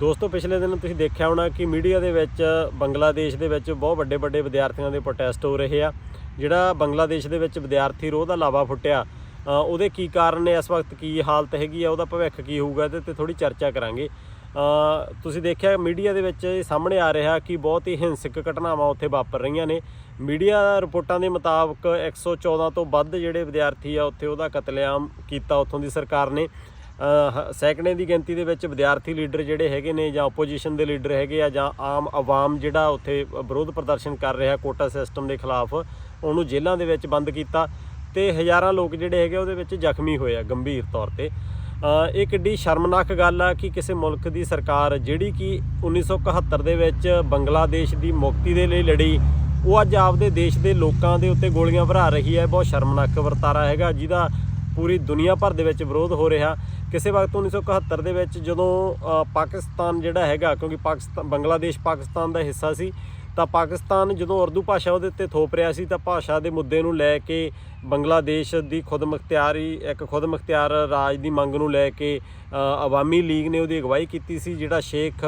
ਦੋਸਤੋ, ਪਿਛਲੇ ਦਿਨ ਤੁਸੀਂ ਦੇਖਿਆ ਹੋਣਾ ਕਿ ਮੀਡੀਆ ਦੇ ਵਿੱਚ, ਬੰਗਲਾਦੇਸ਼ ਦੇ ਵਿੱਚ ਬਹੁਤ ਵੱਡੇ ਵੱਡੇ ਵਿਦਿਆਰਥੀਆਂ ਦੇ ਪ੍ਰੋਟੈਸਟ ਹੋ ਰਹੇ ਆ। ਜਿਹੜਾ ਬੰਗਲਾਦੇਸ਼ ਦੇ ਵਿੱਚ ਵਿਦਿਆਰਥੀ ਰੋਹ ਦਾ ਲਾਵਾ ਫੁੱਟਿਆ ਉਹਦੇ ਕੀ ਕਾਰਨ ਨੇ, ਇਸ ਵਕਤ ਕੀ ਹਾਲਤ ਹੈਗੀ ਆ, ਉਹਦਾ ਭਵਿੱਖ ਕੀ ਹੋਊਗਾ, ਇਹਦੇ ਤੇ ਥੋੜੀ ਚਰਚਾ ਕਰਾਂਗੇ। ਤੁਸੀਂ ਦੇਖਿਆ ਮੀਡੀਆ ਦੇ ਵਿੱਚ ਇਹ ਸਾਹਮਣੇ ਆ ਰਿਹਾ ਕਿ ਬਹੁਤ ਹੀ ਹਿੰਸਕ ਘਟਨਾਵਾਂ ਉੱਥੇ ਵਾਪਰ ਰਹੀਆਂ ਨੇ। ਮੀਡੀਆ ਰਿਪੋਰਟਾਂ ਦੇ ਮੁਤਾਬਕ 114 ਤੋਂ ਵੱਧ ਜਿਹੜੇ ਵਿਦਿਆਰਥੀ ਆ, ਉੱਥੇ ਉਹਦਾ ਕਤਲੇਆਮ ਕੀਤਾ ਉੱਥੋਂ ਦੀ ਸਰਕਾਰ ਨੇ। ਸੈਂਕੜੇ ਦੀ ਗਿਣਤੀ ਦੇ ਵਿੱਚ ਵਿਦਿਆਰਥੀ ਲੀਡਰ ਜਿਹੜੇ ਹੈਗੇ ਨੇ ਜਾਂ ਆਪੋਜੀਸ਼ਨ ਦੇ ਲੀਡਰ ਹੈਗੇ ਆ ਜਾਂ ਆਮ ਆਵਾਮ ਜਿਹੜਾ ਉੱਥੇ ਵਿਰੋਧ ਪ੍ਰਦਰਸ਼ਨ ਕਰ ਰਿਹਾ ਕੋਟਾ ਸਿਸਟਮ ਦੇ ਖਿਲਾਫ, ਉਹਨੂੰ ਜੇਲ੍ਹਾਂ ਦੇ ਵਿੱਚ ਬੰਦ ਕੀਤਾ ਤੇ ਹਜ਼ਾਰਾਂ ਲੋਕ ਜਿਹੜੇ ਹੈਗੇ ਉਹਦੇ ਵਿੱਚ ਜ਼ਖਮੀ ਹੋਏ ਆ ਗੰਭੀਰ ਤੌਰ ਤੇ। ਇਹ ਕਿੱਡੀ ਸ਼ਰਮਨਾਕ ਗੱਲ ਆ ਕਿ ਕਿਸੇ ਮੁਲਕ ਦੀ ਸਰਕਾਰ ਜਿਹੜੀ ਕਿ 1971 ਦੇ ਵਿੱਚ ਬੰਗਲਾਦੇਸ਼ ਦੀ ਮੁਕਤੀ ਦੇ ਲਈ ਲੜੀ, ਉਹ ਅੱਜ ਆਪਦੇ ਦੇਸ਼ ਦੇ ਲੋਕਾਂ ਦੇ ਉੱਤੇ ਗੋਲੀਆਂ ਭਰਾ ਰਹੀ ਹੈ ਬਹੁਤ ਸ਼ਰਮਨਾਕ ਵਰਤਾਰਾ ਹੈਗਾ ਜਿਹਦਾ ਪੂਰੀ ਦੁਨੀਆ ਭਰ ਦੇ ਵਿੱਚ ਵਿਰੋਧ ਹੋ ਰਿਹਾ। ਕਿਸੇ ਵਕਤ 1971 ਦੇ ਵਿੱਚ ਜਦੋਂ ਪਾਕਿਸਤਾਨ ਜਿਹੜਾ ਹੈਗਾ, ਕਿਉਂਕਿ ਪਾਕਿਸਤਾਨ, ਬੰਗਲਾਦੇਸ਼ ਪਾਕਿਸਤਾਨ ਦਾ ਹਿੱਸਾ ਸੀ, ਤਾਂ ਪਾਕਿਸਤਾਨ ਜਦੋਂ ਉਰਦੂ ਭਾਸ਼ਾ ਉਹਦੇ ਉੱਤੇ ਥੋਪ ਰਿਹਾ ਸੀ, ਤਾਂ ਭਾਸ਼ਾ ਦੇ ਮੁੱਦੇ ਨੂੰ ਲੈ ਕੇ ਬੰਗਲਾਦੇਸ਼ ਦੀ ਖੁਦ ਮੁਖਤਿਆਰੀ, ਇੱਕ ਖੁਦ ਮੁਖਤਿਆਰ ਰਾਜ ਦੀ ਮੰਗ ਨੂੰ ਲੈ ਕੇ ਆਵਾਮੀ ਲੀਗ ਨੇ ਉਹਦੀ ਅਗਵਾਈ ਕੀਤੀ ਸੀ, ਜਿਹੜਾ ਸ਼ੇਖ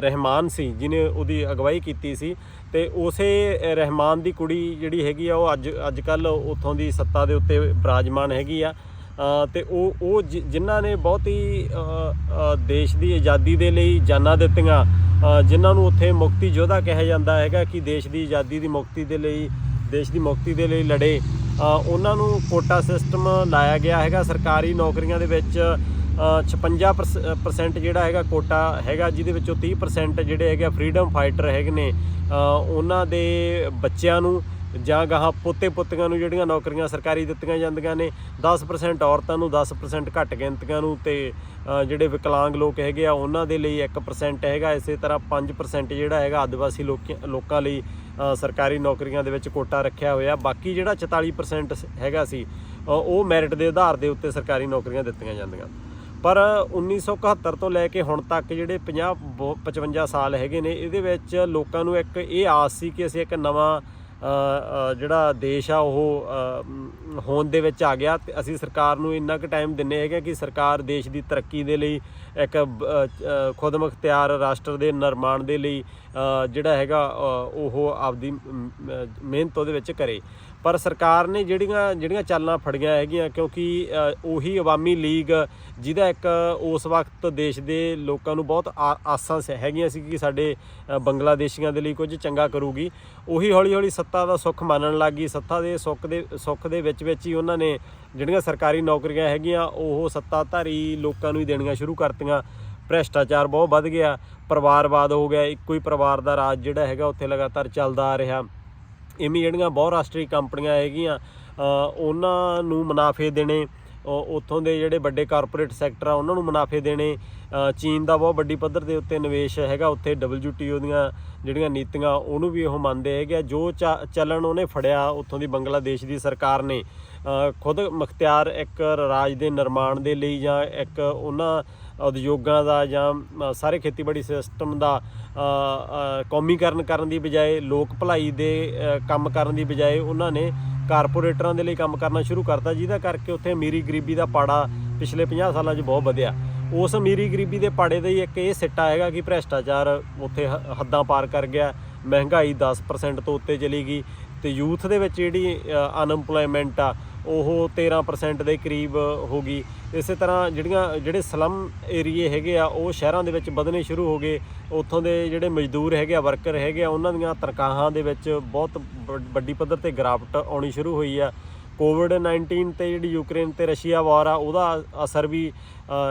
ਰਹਿਮਾਨ ਸੀ ਜਿਨੇ ਉਹਦੀ ਅਗਵਾਈ ਕੀਤੀ ਸੀ। ਤੇ ਉਸੇ ਰਹਿਮਾਨ ਦੀ ਕੁੜੀ ਜਿਹੜੀ ਹੈਗੀ ਆ ਉਹ ਅੱਜ ਅੱਜ ਕੱਲ ਉਥੋਂ ਦੀ ਸੱਤਾ ਦੇ ਉੱਤੇ ਬਰਾਜਮਾਨ ਹੈਗੀ ਆ। ਅ, ਤੇ ਉਹ ਉਹ ਜਿ- ਜਿਨ੍ਹਾਂ ਨੇ ਬਹੁਤ ਹੀ ਦੇਸ਼ ਦੀ ਆਜ਼ਾਦੀ ਦੇ ਲਈ ਜਾਨਾਂ ਦਿੱਤੀਆਂ ਜਿਨ੍ਹਾਂ ਨੂੰ ਉੱਥੇ ਮੁਕਤੀ ਯੋਧਾ ਕਿਹਾ ਜਾਂਦਾ ਹੈਗਾ ਕਿ ਦੇਸ਼ ਦੀ ਆਜ਼ਾਦੀ ਦੀ ਮੁਕਤੀ ਦੇ ਲਈ ਦੇਸ਼ ਦੀ ਮੁਕਤੀ ਦੇ ਲਈ ਲੜੇ। ਉਹਨਾਂ ਨੂੰ ਕੋਟਾ ਸਿਸਟਮ ਲਾਇਆ ਗਿਆ ਹੈਗਾ ਸਰਕਾਰੀ ਨੌਕਰੀਆਂ ਦੇ ਵਿੱਚ। 56% ਜਿਹੜਾ ਹੈਗਾ ਕੋਟਾ ਹੈਗਾ, ਜਿਹਦੇ ਵਿੱਚੋਂ 30% ਜਿਹੜੇ ਹੈਗੇ ਫਰੀडम ਫਾਈਟਰ ਹੈਗੇ ਨੇ। ਉਹਨਾਂ ਦੇ ਬੱਚਿਆਂ ਨੂੰ ਜਾਂ ਗਾਹਾਂ ਪੋਤੇ ਪੁੱਤੀਆਂ ਨੂੰ ਜਿਹੜੀਆਂ ਨੌਕਰੀਆਂ ਸਰਕਾਰੀ ਦਿੱਤੀਆਂ ਜਾਂਦੀਆਂ ਨੇ 10% ਔਰਤਾਂ ਨੂੰ 10% ਘੱਟ ਗਿਣਤੀਆਂ ਨੂੰ ਤੇ ਜਿਹੜੇ ਵਿਕਲਾਂਗ ਲੋਕ ਹੈਗੇ ਆ, ਉਹਨਾਂ ਦੇ ਲਈ 1% ਹੈਗਾ। ਇਸੇ ਤਰ੍ਹਾਂ 5% ਜਿਹੜਾ ਹੈਗਾ ਆਦਿਵਾਸੀ ਲੋਕਾਂ ਲਈ ਸਰਕਾਰੀ ਨੌਕਰੀਆਂ ਦੇ ਵਿੱਚ ਕੋਟਾ ਰੱਖਿਆ ਹੋਇਆ। ਬਾਕੀ ਜਿਹੜਾ 44% ਹੈਗਾ ਸੀ ਉਹ ਮੈਰਿਟ ਦੇ ਆਧਾਰ ਦੇ ਉੱਤੇ ਸਰਕਾਰੀ ਨੌਕਰੀਆਂ ਦਿੱਤੀਆਂ ਜਾਂਦੀਆਂ। ਪਰ 1971 ਤੋਂ ਲੈ ਕੇ ਹੁਣ ਤੱਕ ਜਿਹੜੇ 50 ਬੋ- 55 ਸਾਲ ਹੈਗੇ ਨੇ, ਇਹਦੇ ਵਿੱਚ ਲੋਕਾਂ ਨੂੰ ਇੱਕ ਇਹ ਆਸ ਸੀ ਕਿ ਅਸੀਂ ਇੱਕ ਨਵਾਂ ਜਿਹੜਾ ਦੇਸ਼ ਆ ਉਹ ਹੋਣ ਦੇ ਵਿੱਚ ਆ ਗਿਆ। ਤੇ ਅਸੀਂ ਸਰਕਾਰ ਨੂੰ ਇੰਨਾ ਕੁ ਟਾਈਮ ਦਿੰਨੇ ਹੈਗੇ ਕਿ ਸਰਕਾਰ ਦੇਸ਼ ਦੀ ਤਰੱਕੀ ਦੇ ਲਈ, ਇੱਕ ਬ- ਖੁਦ ਮੁਖਤਿਆਰ ਰਾਸ਼ਟਰ ਦੇ ਨਿਰਮਾਣ ਦੇ ਲਈ ਜਿਹੜਾ ਹੈਗਾ ਉਹ ਆਪਦੀ ਮਿਹਨਤ ਉਹਦੇ ਵਿੱਚ ਕਰੇ। ਪਰ ਸਰਕਾਰ ਨੇ ਜਿਹੜੀਆਂ ਜਿਹੜੀਆਂ ਚਾਲਾਂ ਫੜੀਆਂ ਹੈਗੀਆਂ, ਕਿਉਂਕਿ ਉਹੀ ਅਵਾਮੀ ਲੀਗ, ਜਿਹਦਾ ਇੱਕ ਉਸ ਵਕਤ ਦੇਸ਼ ਦੇ ਲੋਕਾਂ ਨੂੰ ਬਹੁਤ ਆ- ਆਸਾਂ ਹੈਗੀਆਂ ਸੀ ਕਿ ਸਾਡੇ ਬੰਗਲਾਦੇਸ਼ੀਆਂ ਦੇ ਲਈ ਕੁਝ ਚੰਗਾ ਕਰੂਗੀ। ਉਹੀ ਹੌਲੀ ਹੌਲੀ ਸੱਤਾ ਦਾ ਸੁੱਖ ਮੰਨਣ ਲੱਗ ਗਈ। ਸੱਤਾ ਦੇ ਸੁੱਖ ਦੇ ਸੁੱਖ ਦੇ ਵਿੱਚ ਵਿੱਚ ਹੀ ਉਹਨਾਂ ਨੇ ਜਿਹੜੀਆਂ ਸਰਕਾਰੀ ਨੌਕਰੀਆਂ ਹੈਗੀਆਂ, ਉਹ ਸੱਤਾਧਾਰੀ ਲੋਕਾਂ ਨੂੰ ਹੀ ਦੇਣੀਆਂ ਸ਼ੁਰੂ ਕਰਤੀਆਂ। ਭ੍ਰਿਸ਼ਟਾਚਾਰ ਬਹੁਤ ਵੱਧ ਗਿਆ, ਪਰਿਵਾਰਵਾਦ ਹੋ ਗਿਆ, ਇੱਕੋ ਹੀ ਪਰਿਵਾਰ ਦਾ ਰਾਜ ਜਿਹੜਾ ਹੈਗਾ ਉੱਥੇ ਲਗਾਤਾਰ ਚੱਲਦਾ ਆ ਰਿਹਾ। ਇਵੇਂ ਜਿਹੜੀਆਂ ਬਹੁ ਰਾਸ਼ਟਰੀ ਕੰਪਨੀਆਂ ਹੈਗੀਆਂ ਉਹਨਾਂ ਨੂੰ ਮੁਨਾਫੇ ਦੇਣੇ ਉੱਥੋਂ ਦੇ ਜਿਹੜੇ ਵੱਡੇ ਕਾਰਪੋਰੇਟ ਸੈਕਟਰ ਆ, ਉਹਨਾਂ ਨੂੰ ਮੁਨਾਫੇ ਦੇਣੇ ਚੀਨ ਦਾ ਬਹੁਤ ਵੱਡੀ ਪੱਧਰ ਦੇ ਉੱਤੇ ਨਿਵੇਸ਼ ਹੈਗਾ, ਉੱਥੇ WTO ਦੀਆਂ ਜਿਹੜੀਆਂ ਨੀਤੀਆਂ, ਉਹਨੂੰ ਵੀ ਉਹ ਮੰਨਦੇ ਹੈਗੇ ਆ। ਜੋ ਚੱਲਣ ਉਹਨੇ ਫੜਿਆ ਉੱਥੋਂ ਦੀ ਬੰਗਲਾਦੇਸ਼ ਦੀ ਸਰਕਾਰ ਨੇ ਖੁਦ ਮੁਖਤਿਆਰ ਇੱਕ ਰਾਜ ਦੇ ਨਿਰਮਾਣ ਦੇ ਲਈ ਜਾਂ ਇੱਕ ਉਹਨਾਂ ਉਦਯੋਗਾਂ ਦਾ ਜਾਂ ਸਾਰੇ ਖੇਤੀਬਾੜੀ ਸਿਸਟਮ ਦਾ ਕੌਮੀਕਰਨ ਕਰਨ ਦੀ ਬਜਾਏ, ਲੋਕ ਭਲਾਈ ਦੇ ਕੰਮ ਕਰਨ ਦੀ ਬਜਾਏ ਉਹਨਾਂ ਨੇ ਕਾਰਪੋਰੇਟਰਾਂ ਦੇ ਲਈ ਕੰਮ ਕਰਨਾ ਸ਼ੁਰੂ ਕਰਤਾ, ਜਿਹਦਾ ਕਰਕੇ ਉੱਥੇ ਅਮੀਰੀ ਗਰੀਬੀ ਦਾ ਪਾੜਾ ਪਿਛਲੇ 50 ਸਾਲਾਂ 'ਚ ਬਹੁਤ ਵਧਿਆ। ਉਸ ਅਮੀਰੀ ਗਰੀਬੀ ਦੇ ਪਾੜੇ ਦਾ ਹੀ ਇੱਕ ਇਹ ਸਿੱਟਾ ਹੈਗਾ ਕਿ ਭ੍ਰਿਸ਼ਟਾਚਾਰ ਉੱਥੇ ਹ- ਹੱਦਾਂ ਪਾਰ ਕਰ ਗਿਆ, ਮਹਿੰਗਾਈ 10% ਤੋਂ ਉੱਤੇ ਚਲੀ ਗਈ ਤੇ ਯੂਥ ਦੇ ਵਿੱਚ ਜਿਹੜੀ ਅਨਐਮਪਲੋਇਮੈਂਟ ਆ ਉਹ 13% ਦੇ ਕਰੀਬ ਹੋ ਗਈ। ਇਸੇ ਤਰ੍ਹਾਂ ਜਿਹੜੀਆਂ, ਜਿਹੜੇ ਸਲਮ ਏਰੀਏ ਹੈਗੇ ਆ, ਉਹ ਸ਼ਹਿਰਾਂ ਦੇ ਵਿੱਚ ਵਧਣੇ ਸ਼ੁਰੂ ਹੋ ਗਏ। ਉੱਥੋਂ ਦੇ ਜਿਹੜੇ ਮਜ਼ਦੂਰ ਹੈਗੇ ਆ ਵਰਕਰ ਹੈਗੇ ਆ, ਉਹਨਾਂ ਦੀਆਂ ਤਨਖਾਹਾਂ ਦੇ ਵਿੱਚ ਬਹੁਤ ਵ- ਵੱਡੀ ਪੱਧਰ ਤੇ ਗਿਰਾਵਟ ਆਉਣੀ ਸ਼ੁਰੂ ਹੋਈ ਆ। ਕੋਵਿਡ 19 ਤੇ ਜਿਹੜੀ ਯੂਕਰੇਨ ਤੇ ਰਸ਼ੀਆ ਵਾਰ ਆ, ਉਹਦਾ ਅਸਰ ਵੀ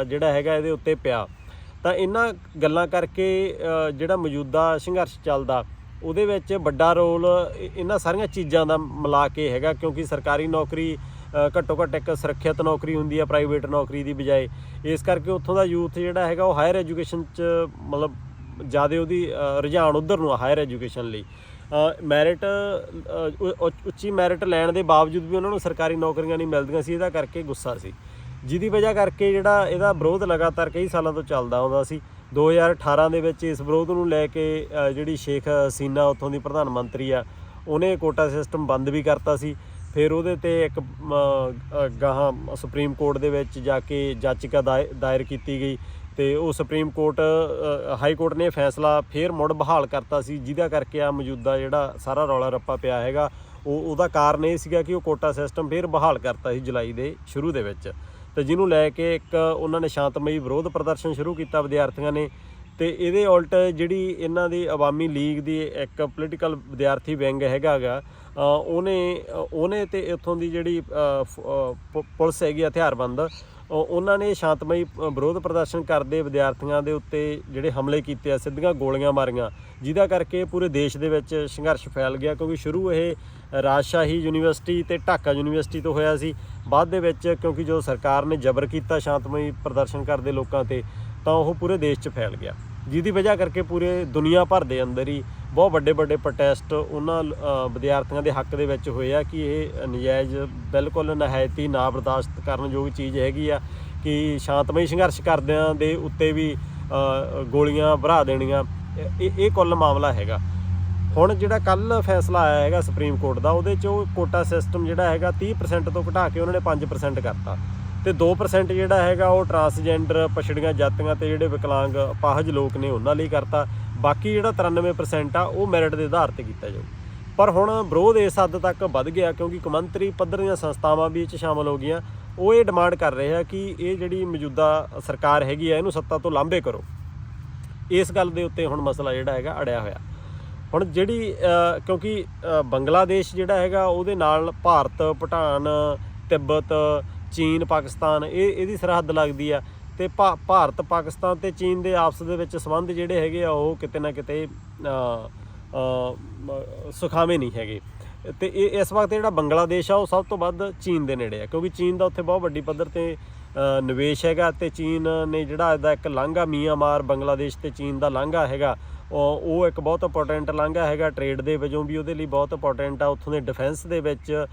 ਜਿਹੜਾ ਹੈਗਾ ਇਹਦੇ ਉੱਤੇ ਪਿਆ। ਤਾਂ ਇਹਨਾਂ ਗੱਲਾਂ ਕਰਕੇ ਜਿਹੜਾ ਮੌਜੂਦਾ ਸੰਘਰਸ਼ ਚੱਲਦਾ ਉਹਦੇ ਵਿੱਚ ਵੱਡਾ ਰੋਲ ਇਹਨਾਂ ਸਾਰੀਆਂ ਚੀਜ਼ਾਂ ਦਾ ਮਿਲਾ ਕੇ ਹੈਗਾ, ਕਿਉਂਕਿ ਸਰਕਾਰੀ ਨੌਕਰੀ ਘੱਟੋ ਘੱਟ ਇੱਕ ਸੁਰੱਖਿਅਤ ਨੌਕਰੀ ਹੁੰਦੀ ਆ, ਪ੍ਰਾਈਵੇਟ ਨੌਕਰੀ ਦੀ ਬਜਾਏ। ਇਸ ਕਰਕੇ ਉੱਥੋਂ ਦਾ ਯੂਥ ਜਿਹੜਾ ਹੈਗਾ, ਉਹ ਹਾਇਰ ਐਜੂਕੇਸ਼ਨ 'ਚ ਮਤਲਬ ਜ਼ਿਆਦਾ ਉਹਦੀ ਰੁਝਾਨ ਉਧਰ ਨੂੰ ਆ, ਹਾਇਰ ਐਜੂਕੇਸ਼ਨ ਲਈ। ਮੈਰਿਟ ਉੱਚੀ ਮੈਰਿਟ ਲੈਣ ਦੇ ਬਾਵਜੂਦ ਵੀ ਉਹਨਾਂ ਨੂੰ ਸਰਕਾਰੀ ਨੌਕਰੀਆਂ ਨਹੀਂ ਮਿਲਦੀਆਂ ਸੀ, ਇਹਦਾ ਕਰਕੇ ਗੁੱਸਾ ਸੀ। ਜਿਹਦੀ ਵਜ੍ਹਾ ਕਰਕੇ ਜਿਹੜਾ ਇਹਦਾ ਵਿਰੋਧ ਲਗਾਤਾਰ ਕਈ ਸਾਲਾਂ ਤੋਂ ਚੱਲਦਾ ਆਉਂਦਾ ਸੀ। 2018 ਦੇ ਵਿੱਚ ਇਸ ਵਿਰੋਧ ਨੂੰ ਲੈ ਕੇ ਜਿਹੜੀ ਸ਼ੇਖ ਹਸੀਨਾ ਉੱਥੋਂ ਦੀ ਪ੍ਰਧਾਨ ਮੰਤਰੀ ਆ, ਉਹਨੇ ਕੋਟਾ ਸਿਸਟਮ ਬੰਦ ਵੀ ਕਰਤਾ ਸੀ। ਫਿਰ ਉਹਦੇ ਤੇ ਇੱਕ ਗਾਹਾਂ ਸੁਪਰੀਮ ਕੋਰਟ ਦੇ ਵਿੱਚ ਜਾ ਕੇ ਜਾਚਕਾ ਦਾਇ- ਦਾਇਰ ਕੀਤੀ ਗਈ ਤੇ ਉਹ ਸੁਪਰੀਮ ਕੋਰਟ ਹਾਈ ਕੋਰਟ ਨੇ ਇਹ ਫੈਸਲਾ ਫੇਰ ਮੁੜ ਬਹਾਲ ਕਰਤਾ ਸੀ, ਜਿਹਦਾ ਕਰਕੇ ਆ ਮੌਜੂਦਾ ਜਿਹੜਾ ਸਾਰਾ ਰੌਲਾ ਰੱਪਾ ਪਿਆ ਹੈਗਾ। ਉਹ, ਉਹਦਾ ਕਾਰਨ ਇਹ ਸੀਗਾ ਕਿ ਉਹ ਕੋਟਾ ਸਿਸਟਮ ਫੇਰ ਬਹਾਲ ਕਰਤਾ ਸੀ ਜੁਲਾਈ ਦੇ ਸ਼ੁਰੂ ਦੇ ਵਿੱਚ। ਤੇ ਜਿਹਨੂੰ ਲੈ ਕੇ ਇੱਕ ਉਹਨਾਂ ਨੇ ਸ਼ਾਂਤਮਈ ਵਿਰੋਧ ਪ੍ਰਦਰਸ਼ਨ ਸ਼ੁਰੂ ਕੀਤਾ ਵਿਦਿਆਰਥੀਆਂ ਨੇ। ਤੇ ਇਹਦੇ ਉਲਟ ਜਿਹੜੀ ਇਹਨਾਂ ਦੀ ਅਵਾਮੀ ਲੀਗ ਦੀ ਇੱਕ ਪੋਲੀਟੀਕਲ ਵਿਦਿਆਰਥੀ ਵਿੰਗ ਹੈਗਾਗਾ ਉਹਨੇ ਉਹਨੇ ਤੇ ਇੱਥੋਂ ਦੀ ਜਿਹੜੀ ਫ- ਪੁਲਿਸ ਹੈਗੀ ਆ ਹਥਿਆਰਬੰਦ ਉਹਨਾਂ ਨੇ ਸ਼ਾਂਤਮਈ ਵਿਰੋਧ ਪ੍ਰਦਰਸ਼ਨ ਕਰਦੇ ਵਿਦਿਆਰਥੀਆਂ ਦੇ ਉੱਤੇ ਜਿਹੜੇ ਹਮਲੇ ਕੀਤੇ ਆ, ਸਿੱਧੀਆਂ ਗੋਲੀਆਂ ਮਾਰੀਆਂ, ਜਿਹਦਾ ਕਰਕੇ ਪੂਰੇ ਦੇਸ਼ ਦੇ ਵਿੱਚ ਸੰਘਰਸ਼ ਫੈਲ ਗਿਆ, ਕਿਉਂਕਿ ਸ਼ੁਰੂ ਇਹ ਰਾਜਸ਼ਾਹੀ ਯੂਨੀਵਰਸਿਟੀ ਤੇ ਢਾਕਾ ਯੂਨੀਵਰਸਿਟੀ ਤੋਂ ਹੋਇਆ ਸੀ, ਬਾਅਦ ਦੇ ਵਿੱਚ ਕਿਉਂਕਿ ਜੋ ਸਰਕਾਰ ਨੇ ਜ਼ਬਰ ਕੀਤਾ ਸ਼ਾਂਤਮਈ ਪ੍ਰਦਰਸ਼ਨ ਕਰਦੇ ਲੋਕਾਂ ਤੇ, ਤਾਂ ਉਹ ਪੂਰੇ ਦੇਸ਼ 'ਚ ਫੈਲ ਗਿਆ, ਜਿਹਦੀ ਵਜ੍ਹਾ ਕਰਕੇ ਪੂਰੇ ਦੁਨੀਆ ਭਰ ਦੇ ਅੰਦਰ ਹੀ ਬਹੁਤ ਵੱਡੇ ਵੱਡੇ ਪ੍ਰੋਟੈਸਟ ਉਹਨਾਂ ਵਿਦਿਆਰਥੀਆਂ ਦੇ ਹੱਕ ਦੇ ਵਿੱਚ ਹੋਏ ਆ ਕਿ ਇਹ ਨਜਾਇਜ਼ ਬਿਲਕੁਲ ਨਹਾਇਤੀ ਨਾ ਬਰਦਾਸ਼ਤ ਕਰਨ ਯੋਗ ਚੀਜ਼ ਹੈਗੀ ਆ ਕਿ ਸ਼ਾਂਤਮਈ ਸੰਘਰਸ਼ ਕਰਦਿਆਂ ਦੇ ਉੱਤੇ ਵੀ ਗੋਲੀਆਂ ਭਰਾ ਦੇਣੀਆਂ। ਇਹ ਇਹ ਕੁੱਲ ਮਾਮਲਾ ਹੈਗਾ। ਹੁਣ ਜਿਹੜਾ ਕੱਲ ਫੈਸਲਾ ਆਇਆ ਹੈਗਾ ਸੁਪਰੀਮ ਕੋਰਟ ਦਾ, ਉਹਦੇ 'ਚ ਉਹ ਕੋਟਾ ਸਿਸਟਮ ਜਿਹੜਾ ਹੈਗਾ 30% ਤੋਂ ਘਟਾ ਕੇ ਉਹਨਾਂ ਨੇ 5% ਕਰਤਾ। ਤੇ 2% ਜਿਹੜਾ ਹੈਗਾ ਉਹ ਟਰਾਂਸਜੈਂਡਰ ਪਛੜੀਆਂ ਜਾਤੀਆਂ ਤੇ ਜਿਹੜੇ ਵਿਕਲਾਂਗ, ਅਪਾਹਜ ਲੋਕ ਨੇ ਉਹਨਾਂ ਲਈ ਕਰਤਾ। ਬਾਕੀ ਜਿਹੜਾ 93% ਆ, ਉਹ ਮੈਰਿਟ ਦੇ ਆਧਾਰ ਤੇ ਕੀਤਾ ਜਾਊ। ਪਰ ਹੁਣ ਵਿਰੋਧ ਇਸ ਹੱਦ ਤੱਕ ਵੱਧ ਗਿਆ ਕਿਉਂਕਿ ਕਮੰਤਰੀ ਪੱਧਰ ਦੀਆਂ ਸੰਸਥਾਵਾਂ ਵੀ ਇਹ 'ਚ ਸ਼ਾਮਲ ਹੋ ਗਈਆਂ। ਉਹ ਇਹ ਡਿਮਾਂਡ ਕਰ ਰਹੇ ਆ ਕਿ ਇਹ ਜਿਹੜੀ ਮੌਜੂਦਾ ਸਰਕਾਰ ਹੈਗੀ ਆ, ਇਹਨੂੰ ਸੱਤਾ ਤੋਂ ਲਾਂਭੇ ਕਰੋ। ਇਸ ਗੱਲ ਦੇ ਉੱਤੇ ਹੁਣ ਮਸਲਾ ਜਿਹੜਾ ਹੈਗਾ ਅੜਿਆ ਹੋਇਆ। ਹੁਣ ਜਿਹੜੀ ਕਿਉਂਕਿ ਬੰਗਲਾਦੇਸ਼ ਜਿਹੜਾ ਹੈਗਾ, ਉਹਦੇ ਨਾਲ ਭਾਰਤ, ਭੂਟਾਨ, ਤਿੱਬਤ, ਚੀਨ, ਪਾਕਿਸਤਾਨ, ਇਹ, ਇਹਦੀ ਸਰਹੱਦ ਲੱਗਦੀ ਆ। ਤੇ ਭਾ- ਭਾਰਤ, ਪਾਕਿਸਤਾਨ ਤੇ ਚੀਨ ਦੇ ਆਪਸ ਦੇ ਵਿੱਚ ਸੰਬੰਧ ਜਿਹੜੇ ਹੈਗੇ ਆ, ਉਹ ਕਿਤੇ ਨਾ ਕਿਤੇ ਸੁਖਾਵੇਂ ਨਹੀਂ ਹੈਗੇ। ਤੇ ਇਹ, ਇਸ ਵਕਤ ਜਿਹੜਾ ਬੰਗਲਾਦੇਸ਼ ਆ, ਉਹ ਸਭ ਤੋਂ ਵੱਧ ਚੀਨ ਦੇ ਨੇੜੇ ਆ, ਕਿਉਂਕਿ ਚੀਨ ਦਾ ਉੱਥੇ ਬਹੁਤ ਵੱਡੀ ਪੱਧਰ ਤੇ ਨਿਵੇਸ਼ ਹੈਗਾ ਤੇ ਚੀਨ ਨੇ ਜਿਹੜਾ ਇਹਦਾ ਇੱਕ ਲਾਂਘਾ ਮੀਆਂਮਾਰ ਬੰਗਲਾਦੇਸ਼ ਤੇ ਚੀਨ ਦਾ ਲਾਂਘਾ ਹੈਗਾ ਉਹ ਉਹ ਇੱਕ ਬਹੁਤ ਇੰਪੋਰਟੈਂਟ ਲਾਂਘਾ ਹੈਗਾ, ਟ੍ਰੇਡ ਦੇ ਵਜੋਂ ਵੀ ਉਹਦੇ ਲਈ ਬਹੁਤ ਇੰਪੋਰਟੈਂਟ ਆ, ਉੱਥੋਂ ਦੇ ਡਿਫੈਂਸ ਦੇ ਵਿੱਚ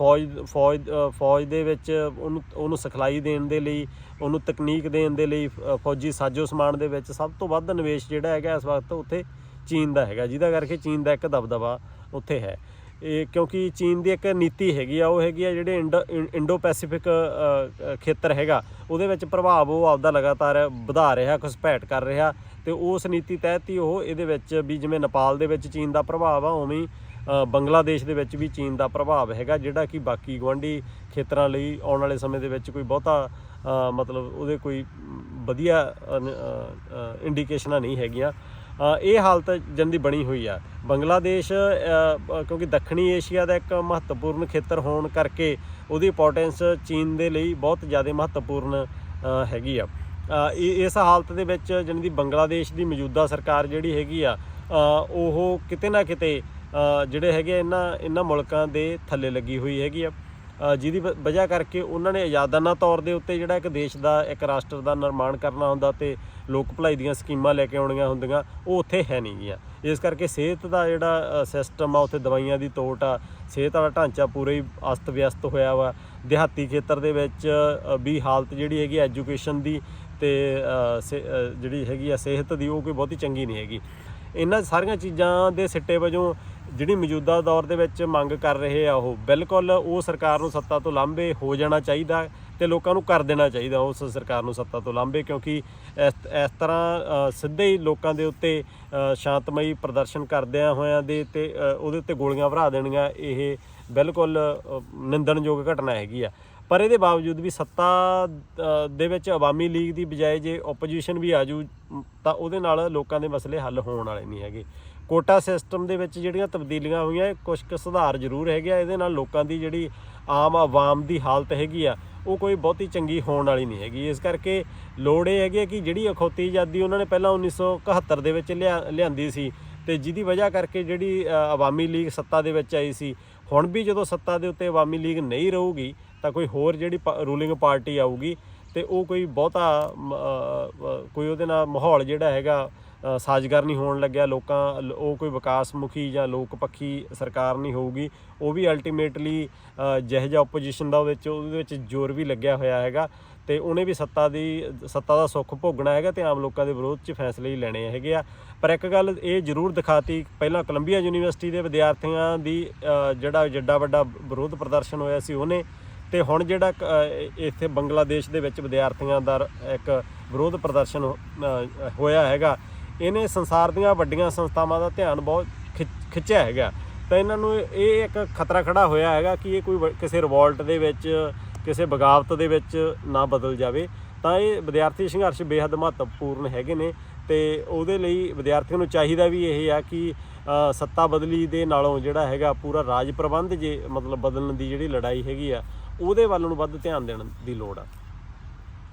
ਫੌਜ ਫੌਜ ਫੌਜ ਦੇ ਵਿੱਚ ਉਹਨੂੰ ਉਹਨੂੰ ਸਿਖਲਾਈ ਦੇਣ ਦੇ ਲਈ, ਉਹਨੂੰ ਤਕਨੀਕ ਦੇਣ ਦੇ ਲਈ ਫੌਜੀ ਸਾਜੋ ਸਮਾਨ ਦੇ ਵਿੱਚ ਸਭ ਤੋਂ ਵੱਧ ਨਿਵੇਸ਼ ਜਿਹੜਾ ਹੈਗਾ ਇਸ ਵਕਤ ਉੱਥੇ ਚੀਨ ਦਾ ਹੈਗਾ, ਜਿਹਦਾ ਕਰਕੇ ਚੀਨ ਦਾ ਇੱਕ ਦਬਦਬਾ ਉੱਥੇ ਹੈ। ਇਹ ਕਿਉਂਕਿ ਚੀਨ ਦੀ ਇੱਕ ਨੀਤੀ ਹੈਗੀ ਆ, ਉਹ ਹੈਗੀ ਆ ਜਿਹੜੇ ਇੰਡੋ ਇੰਡੋ ਪੈਸੀਫਿਕ ਖੇਤਰ ਹੈਗਾ, ਉਹਦੇ ਵਿੱਚ ਪ੍ਰਭਾਵ ਉਹ ਆਪਦਾ ਲਗਾਤਾਰ ਵਧਾ ਰਿਹਾ, ਘੁਸਪੈਠ ਕਰ ਰਿਹਾ ਤੇ ਉਸ ਨੀਤੀ ਤਹਿਤ ਹੀ ਉਹ ਇਹਦੇ ਵਿੱਚ ਵੀ ਜਿਵੇਂ ਨੇਪਾਲ ਦੇ ਵਿੱਚ ਚੀਨ ਦਾ ਪ੍ਰਭਾਵ ਆ, ਉਵੇਂ ਹੀ ਬੰਗਲਾਦੇਸ਼ ਦੇ ਵਿੱਚ ਵੀ ਚੀਨ ਦਾ ਪ੍ਰਭਾਵ ਹੈਗਾ, ਜਿਹੜਾ ਕਿ ਬਾਕੀ ਗਵਾਂਢੀ ਖੇਤਰਾਂ ਲਈ ਆਉਣ ਵਾਲੇ ਸਮੇਂ ਦੇ ਵਿੱਚ ਕੋਈ ਬਹੁਤਾ ਮਤਲਬ ਉਹਦੇ ਕੋਈ ਵਧੀਆ ਇੰਡੀਕੇਸ਼ਨਾਂ ਨਹੀਂ ਹੈਗੀਆਂ। ਇਹ ਹਾਲਤ ਜਨ ਦੀ ਬਣੀ ਹੋਈ ਆ। ਬੰਗਲਾਦੇਸ਼ ਕਿਉਂਕਿ ਦੱਖਣੀ ਏਸ਼ੀਆ ਦਾ ਇੱਕ ਮਹੱਤਵਪੂਰਨ ਖੇਤਰ ਹੋਣ ਕਰਕੇ ਉਹਦੀ ਇੰਪੋਰਟੈਂਸ ਚੀਨ ਦੇ ਲਈ ਬਹੁਤ ਜ਼ਿਆਦਾ ਮਹੱਤਵਪੂਰਨ ਹੈਗੀ ਆ। ਇਸ ਹਾਲਤ ਦੇ ਵਿੱਚ ਜਨ ਦੀ ਬੰਗਲਾਦੇਸ਼ ਦੀ ਮੌਜੂਦਾ ਸਰਕਾਰ ਜਿਹੜੀ ਹੈਗੀ ਆ ਉਹ ਕਿਤੇ ਨਾ ਕਿਤੇ ਜਿਹੜੇ ਹੈਗੇ ਆ, ਇਹਨਾਂ ਇਹਨਾਂ ਮੁਲਕਾਂ ਦੇ ਥੱਲੇ ਲੱਗੀ ਹੋਈ ਹੈਗੀ ਆ। ਜਿਹਦੀ ਵ- ਵਜ੍ਹਾ ਕਰਕੇ ਉਹਨਾਂ ਨੇ ਆਜ਼ਾਦਾਨਾ ਤੌਰ ਦੇ ਉੱਤੇ ਜਿਹੜਾ ਇੱਕ ਦੇਸ਼ ਦਾ, ਇੱਕ ਰਾਸ਼ਟਰ ਦਾ ਨਿਰਮਾਣ ਕਰਨਾ ਹੁੰਦਾ ਤੇ ਲੋਕ ਭਲਾਈ ਦੀਆਂ ਸਕੀਮਾਂ ਲੈ ਕੇ ਆਉਣੀਆਂ ਹੁੰਦੀਆਂ, ਉਹ ਉੱਥੇ ਹੈ ਨਹੀਂ ਗੀਆਂ। ਇਸ ਕਰਕੇ ਸਿਹਤ ਦਾ ਜਿਹੜਾ ਸਿਸਟਮ ਆ, ਉੱਥੇ ਦਵਾਈਆਂ ਦੀ ਤੋਟ ਆ, ਸਿਹਤ ਵਾਲਾ ਢਾਂਚਾ ਪੂਰੇ ਹੀ ਅਸਤ ਵਿਅਸਤ ਹੋਇਆ ਵਾ। ਦਿਹਾਤੀ ਖੇਤਰ ਦੇ ਵਿੱਚ ਵੀ ਹਾਲਤ ਜਿਹੜੀ ਹੈਗੀ ਐਜੂਕੇਸ਼ਨ ਦੀ ਤੇ ਸੇ- ਜਿਹੜੀ ਹੈਗੀ ਆ, ਸਿਹਤ ਦੀ, ਉਹ ਕੋਈ ਬਹੁਤੀ ਚੰਗੀ ਨਹੀਂ ਹੈਗੀ। ਇਹਨਾਂ ਸਾਰੀਆਂ ਚੀਜ਼ਾਂ ਦੇ ਸਿੱਟੇ ਵਜੋਂ ਜਿਹੜੀ ਮੌਜੂਦਾ ਦੌਰ ਦੇ ਵਿੱਚ ਮੰਗ ਕਰ ਰਹੇ ਆ ਉਹ, ਬਿਲਕੁਲ ਉਹ ਸਰਕਾਰ ਨੂੰ ਸੱਤਾ ਤੋਂ ਲਾਂਭੇ ਹੋ ਜਾਣਾ ਚਾਹੀਦਾ ਤੇ ਲੋਕਾਂ ਨੂੰ ਕਰ ਦੇਣਾ ਚਾਹੀਦਾ ਉਸ ਸਰਕਾਰ ਨੂੰ ਸੱਤਾ ਤੋਂ ਲਾਂਭੇ, ਕਿਉਂਕਿ ਇਸ ਇਸ ਤਰ੍ਹਾਂ ਸਿੱਧੇ ਹੀ ਲੋਕਾਂ ਦੇ ਉੱਤੇ ਸ਼ਾਂਤਮਈ ਪ੍ਰਦਰਸ਼ਨ ਕਰਦਿਆਂ ਹੋਇਆਂ ਦੇ ਤੇ ਉਹਦੇ ਉੱਤੇ ਗੋਲੀਆਂ ਭਰਾ ਦੇਣੀਆਂ, ਇਹ ਬਿਲਕੁਲ ਨਿੰਦਣਯੋਗ ਘਟਨਾ ਹੈਗੀ ਆ। ਪਰ ਇਹਦੇ ਬਾਵਜੂਦ ਵੀ ਸੱਤਾ ਦੇ ਵਿੱਚ ਆਵਾਮੀ ਲੀਗ ਦੀ ਬਜਾਏ ਜੇ ਆਪੋਜੀਸ਼ਨ ਵੀ ਆਜੂ, ਤਾਂ ਉਹਦੇ ਨਾਲ ਲੋਕਾਂ ਦੇ ਮਸਲੇ ਹੱਲ ਹੋਣ ਵਾਲੇ ਨਹੀਂ ਹੈਗੇ। ਕੋਟਾ ਸਿਸਟਮ ਦੇ ਵਿੱਚ ਜਿਹੜੀਆਂ ਤਬਦੀਲੀਆਂ ਹੋਈਆਂ ਕੁਝ ਕੁ ਸੁਧਾਰ ਜ਼ਰੂਰ ਹੈਗੇ ਆ ਇਹਦੇ ਨਾਲ ਲੋਕਾਂ ਦੀ ਜਿਹੜੀ ਆਮ ਆਵਾਮ ਦੀ ਹਾਲਤ ਹੈਗੀ ਆ ਉਹ ਕੋਈ ਬਹੁਤੀ ਚੰਗੀ ਹੋਣ ਵਾਲੀ ਨਹੀਂ ਹੈਗੀ। ਇਸ ਕਰਕੇ ਲੋੜ ਇਹ ਹੈਗੀ ਆ ਕਿ ਜਿਹੜੀ ਅਖੌਤੀ ਆਜ਼ਾਦੀ ਉਹਨਾਂ ਨੇ ਪਹਿਲਾਂ 1971 ਦੇ ਵਿੱਚ ਲਿਆ ਲਿਆਂਦੀ ਸੀ ਤੇ ਜਿਹਦੀ ਵਜ੍ਹਾ ਕਰਕੇ ਜਿਹੜੀ ਅ, ਆਵਾਮੀ ਲੀਗ ਸੱਤਾ ਦੇ ਵਿੱਚ ਆਈ ਸੀ ਹੁਣ ਵੀ ਜਦੋਂ ਸੱਤਾ ਦੇ ਉੱਤੇ ਆਵਾਮੀ ਲੀਗ ਨਹੀਂ ਰਹੂਗੀ ਤਾਂ ਕੋਈ ਹੋਰ ਜਿਹੜੀ ਰੂਲਿੰਗ ਪਾਰਟੀ ਆਊਗੀ ਤੇ ਉਹ ਕੋਈ ਬਹੁਤਾ ਕੋਈ ਉਹਦੇ ਨਾਲ ਮਾਹੌਲ ਜਿਹੜਾ ਹੈਗਾ ਸਾਜ਼ਗਾਰ ਨਹੀਂ ਹੋਣ ਲੱਗਿਆ, ਲੋਕਾਂ ਲ- ਉਹ ਕੋਈ ਵਿਕਾਸ ਮੁਖੀ ਜਾਂ ਲੋਕ ਪੱਖੀ ਸਰਕਾਰ ਨਹੀਂ ਹੋਊਗੀ। ਉਹ ਵੀ ਅਲਟੀਮੇਟਲੀ ਜਿਹੋ ਜਿਹਾ ਆਪੋਜੀਸ਼ਨ ਦਾ ਉਹਦੇ ਵਿੱਚ ਉਹਦੇ ਵਿੱਚ ਜ਼ੋਰ ਵੀ ਲੱਗਿਆ ਹੋਇਆ ਹੈਗਾ ਤੇ ਉਹਨੇ ਵੀ ਸੱਤਾ ਦੀ, ਸੱਤਾ ਦਾ ਸੁੱਖ ਭੋਗਣਾ ਹੈਗਾ ਤੇ ਆਮ ਲੋਕਾਂ ਦੇ ਵਿਰੋਧ 'ਚ ਫੈਸਲੇ ਹੀ ਲੈਣੇ ਹੈਗੇ ਆ। ਪਰ ਇੱਕ ਗੱਲ ਇਹ ਜ਼ਰੂਰ ਦਿਖਾਤੀ, ਪਹਿਲਾਂ ਕੋਲੰਬੀਆ ਯੂਨੀਵਰਸਿਟੀ ਦੇ ਵਿਦਿਆਰਥੀਆਂ ਦੀ ਜਿਹੜਾ ਜਿੱਡਾ ਵੱਡਾ ਵਿਰੋਧ ਪ੍ਰਦਰਸ਼ਨ ਹੋਇਆ ਸੀ ਉਹਨੇ ਤੇ ਹੁਣ ਜਿਹੜਾ ਕ- ਇੱਥੇ ਬੰਗਲਾਦੇਸ਼ ਦੇ ਵਿੱਚ ਵਿਦਿਆਰਥੀਆਂ ਦਾ ਇੱਕ ਵਿਰੋਧ ਪ੍ਰਦਰਸ਼ਨ ਹੋਇਆ ਹੈਗਾ। ਇਹਨੇ ਸੰਸਾਰ ਦੀਆਂ ਵੱਡੀਆਂ ਸੰਸਥਾਵਾਂ ਦਾ ਧਿਆਨ ਬਹੁਤ ਖਿੱਚ- ਖਿੱਚਿਆ ਹੈਗਾ। ਤਾਂ ਇਹਨਾਂ ਨੂੰ ਇਹ ਇੱਕ ਖਤਰਾ ਖੜਾ ਹੋਇਆ ਹੈਗਾ ਕਿ ਇਹ ਕੋਈ ਵ- ਕਿਸੇ ਰਿਵੋਲਟ ਦੇ ਵਿੱਚ, ਕਿਸੇ ਬਗਾਵਤ ਦੇ ਵਿੱਚ ਨਾ ਬਦਲ ਜਾਵੇ। ਤਾਂ ਇਹ ਵਿਦਿਆਰਥੀ ਸੰਘਰਸ਼ ਬੇहद ਮਹੱਤਵਪੂਰਨ ਹੈਗੇ ਨੇ ਤੇ ਉਹਦੇ ਲਈ ਵਿਦਿਆਰਥੀਆਂ ਨੂੰ ਚਾਹੀਦਾ ਵੀ ਇਹ ਆ ਕਿ ਸੱਤਾ ਬਦਲੀ ਦੇ ਨਾਲੋਂ ਜਿਹੜਾ ਹੈਗਾ ਪੂਰਾ ਰਾਜ ਪ੍ਰਬੰਧ ਜੇ ਮਤਲਬ ਬਦਲਣ ਦੀ ਜਿਹੜੀ ਲੜਾਈ ਹੈਗੀ ਆ, ਉਹਦੇ ਵੱਲ ਨੂੰ ਵੱਧ ਧਿਆਨ ਦੇਣ ਦੀ ਲੋੜ ਆ।